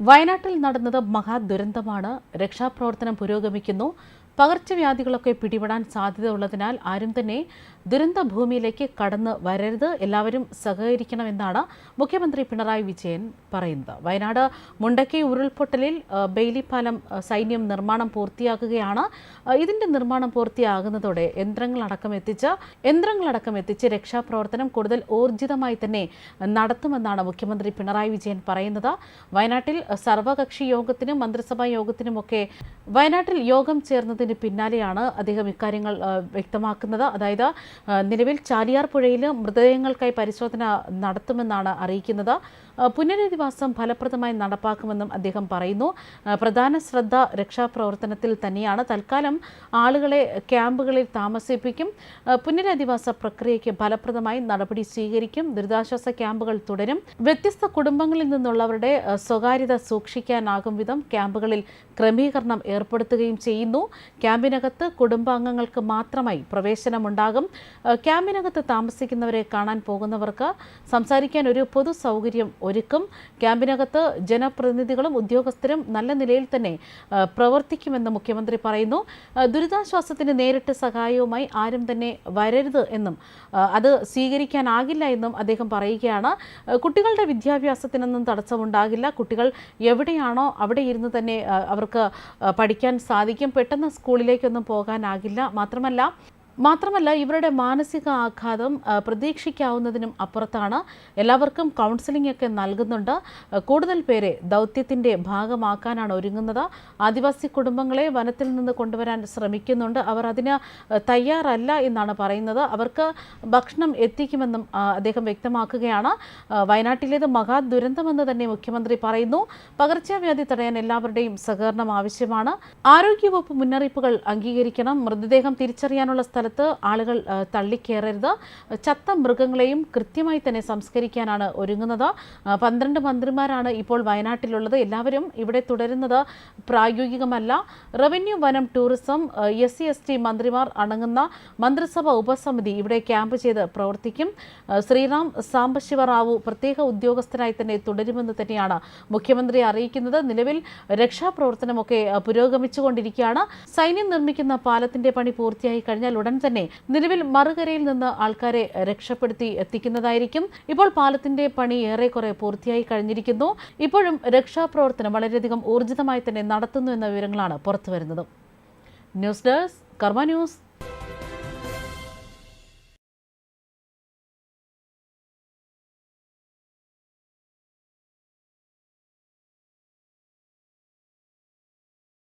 വയനാട്ടിൽ നടന്നത് മഹാദുരന്തമാണ്. രക്ഷാപ്രവർത്തനം പുരോഗമിക്കുന്നു. പകർച്ചവ്യാധികളൊക്കെ പിടിപെടാൻ സാധ്യത ഉള്ളതിനാൽ ആരും തന്നെ ദുരന്ത ഭൂമിയിലേക്ക് കടന്നു വരരുത്. എല്ലാവരും സഹകരിക്കണമെന്നാണ് മുഖ്യമന്ത്രി പിണറായി വിജയൻ പറയുന്നത്. വയനാട് മുണ്ടക്കൈ ഉരുൾപൊട്ടലിൽ ബെയിലിപ്പാലം പാലം സൈന്യം നിർമ്മാണം പൂർത്തിയാക്കുകയാണ്. ഇതിന്റെ നിർമ്മാണം പൂർത്തിയാകുന്നതോടെ യന്ത്രങ്ങളടക്കം എത്തിച്ച് യന്ത്രങ്ങളടക്കം എത്തിച്ച് രക്ഷാപ്രവർത്തനം കൂടുതൽ ഊർജിതമായി തന്നെ നടത്തുമെന്നാണ് മുഖ്യമന്ത്രി പിണറായി വിജയൻ പറയുന്നത്. വയനാട്ടിൽ സർവകക്ഷി യോഗത്തിനും മന്ത്രിസഭാ യോഗത്തിനുമൊക്കെ വയനാട്ടിൽ യോഗം ചേർന്നതിന് പിന്നാലെയാണ് അദ്ദേഹം ഇക്കാര്യങ്ങൾ വ്യക്തമാക്കുന്നത്. അതായത് നിലവിൽ ചാലിയാർ പുഴയിൽ മൃതദേഹങ്ങൾക്കായി പരിശോധന നടത്തുമെന്നാണ് അറിയിക്കുന്നത്. പുനരധിവാസം ഫലപ്രദമായി നടപ്പാക്കുമെന്നും അദ്ദേഹം പറയുന്നു. പ്രധാന ശ്രദ്ധ രക്ഷാപ്രവർത്തനത്തിൽ തന്നെയാണ്. തൽക്കാലം ആളുകളെ ക്യാമ്പുകളിൽ താമസിപ്പിക്കും. പുനരധിവാസ പ്രക്രിയയ്ക്ക് ഫലപ്രദമായി നടപടി സ്വീകരിക്കും. ദുരിതാശ്വാസ ക്യാമ്പുകൾ തുടരും. വ്യത്യസ്ത കുടുംബങ്ങളിൽ നിന്നുള്ളവരുടെ സ്വകാര്യത സൂക്ഷിക്കാനാകും വിധം ക്യാമ്പുകളിൽ ക്രമീകരണം ഏർപ്പെടുത്തുകയും ചെയ്യുന്നു. ക്യാമ്പിനകത്ത് കുടുംബാംഗങ്ങൾക്ക് മാത്രമായി പ്രവേശനമുണ്ടാകും. ക്യാമ്പിനകത്ത് താമസിക്കുന്നവരെ കാണാൻ പോകുന്നവർക്ക് സംസാരിക്കാൻ ഒരു പൊതു സൗകര്യം ഒരുക്കും. ക്യാമ്പിനകത്ത് ജനപ്രതിനിധികളും ഉദ്യോഗസ്ഥരും നല്ല നിലയിൽ തന്നെ പ്രവർത്തിക്കുമെന്ന് മുഖ്യമന്ത്രി പറയുന്നു. ദുരിതാശ്വാസത്തിന് നേരിട്ട് സഹായവുമായി ആരും തന്നെ വരരുത് എന്നും അത് സ്വീകരിക്കാനാകില്ല എന്നും അദ്ദേഹം പറയുകയാണ്. കുട്ടികളുടെ വിദ്യാഭ്യാസത്തിനൊന്നും തടസ്സമുണ്ടാകില്ല. കുട്ടികൾ എവിടെയാണോ അവിടെ ഇരുന്ന് തന്നെ അവർക്ക് പഠിക്കാൻ സാധിക്കും. പെട്ടെന്ന് സ്കൂളിലേക്കൊന്നും പോകാനാകില്ല. മാത്രമല്ല മാത്രമല്ല ഇവരുടെ മാനസിക ആഘാതം പ്രതീക്ഷിക്കാവുന്നതിനും അപ്പുറത്താണ് എല്ലാവർക്കും കൗൺസിലിംഗ് ഒക്കെ നൽകുന്നുണ്ട്. കൂടുതൽ പേരെ ദൗത്യത്തിന്റെ ഭാഗമാക്കാനാണ് ഒരുങ്ങുന്നത്. ആദിവാസി കുടുംബങ്ങളെ വനത്തിൽ നിന്ന് കൊണ്ടുവരാൻ ശ്രമിക്കുന്നുണ്ട്. അവർ അതിന് തയ്യാറല്ല എന്നാണ് പറയുന്നത്. അവർക്ക് ഭക്ഷണം എത്തിക്കുമെന്നും അദ്ദേഹം വ്യക്തമാക്കുകയാണ്. വയനാട്ടിലേത് മഹാ ദുരന്തമെന്ന് തന്നെ മുഖ്യമന്ത്രി പറയുന്നു. പകർച്ചവ്യാധി തടയാൻ എല്ലാവരുടെയും സഹകരണം ആവശ്യമാണ്. ആരോഗ്യവകുപ്പ് മുന്നറിയിപ്പുകൾ അംഗീകരിക്കണം. മൃതദേഹം തിരിച്ചറിയാനുള്ള സ്ഥലത്ത് ആളുകൾ തള്ളിക്കയറരുത് ചത്ത മൃഗങ്ങളെയും കൃത്യമായി തന്നെ സംസ്കരിക്കാനാണ് ഒരുങ്ങുന്നത്. പന്ത്രണ്ട് മന്ത്രിമാരാണ് ഇപ്പോൾ വയനാട്ടിലുള്ളത്. എല്ലാവരും ഇവിടെ തുടരുന്നത് പ്രായോഗികമല്ല. റവന്യൂ വനം tourism S C S T മന്ത്രിമാർ അടങ്ങുന്ന മന്ത്രിസഭ ഉപസമിതി ഇവിടെ ക്യാമ്പ് ചെയ്ത് പ്രവർത്തിക്കും. ശ്രീറാം ശ്രീറാം സാംബശിവറാവു പ്രത്യേക ഉദ്യോഗസ്ഥനായി തന്നെ തുടരുമെന്ന് തന്നെയാണ് മുഖ്യമന്ത്രി അറിയിക്കുന്നത്. നിലവിൽ രക്ഷാപ്രവർത്തനമൊക്കെ പുരോഗമിച്ചുകൊണ്ടിരിക്കുകയാണ്. സൈന്യം നിർമ്മിക്കുന്ന പാലത്തിന്റെ പണി പൂർത്തിയായി കഴിഞ്ഞാൽ ഉടൻ തന്നെ നിലവിൽ മറുകരയിൽ നിന്ന് ആൾക്കാരെ രക്ഷപ്പെടുത്തി എത്തിക്കുന്നതായിരിക്കും. ഇപ്പോൾ പാലത്തിന്റെ പണി ഏറെക്കുറെ പൂർത്തിയായി കഴിഞ്ഞിരിക്കുന്നു. ഇപ്പോഴും രക്ഷാപ്രവർത്തനം വളരെയധികം ഊർജിതമായി തന്നെ നടത്തുന്നു എന്ന വിവരങ്ങളാണ് പുറത്തുവരുന്നത്. News desk Karma news.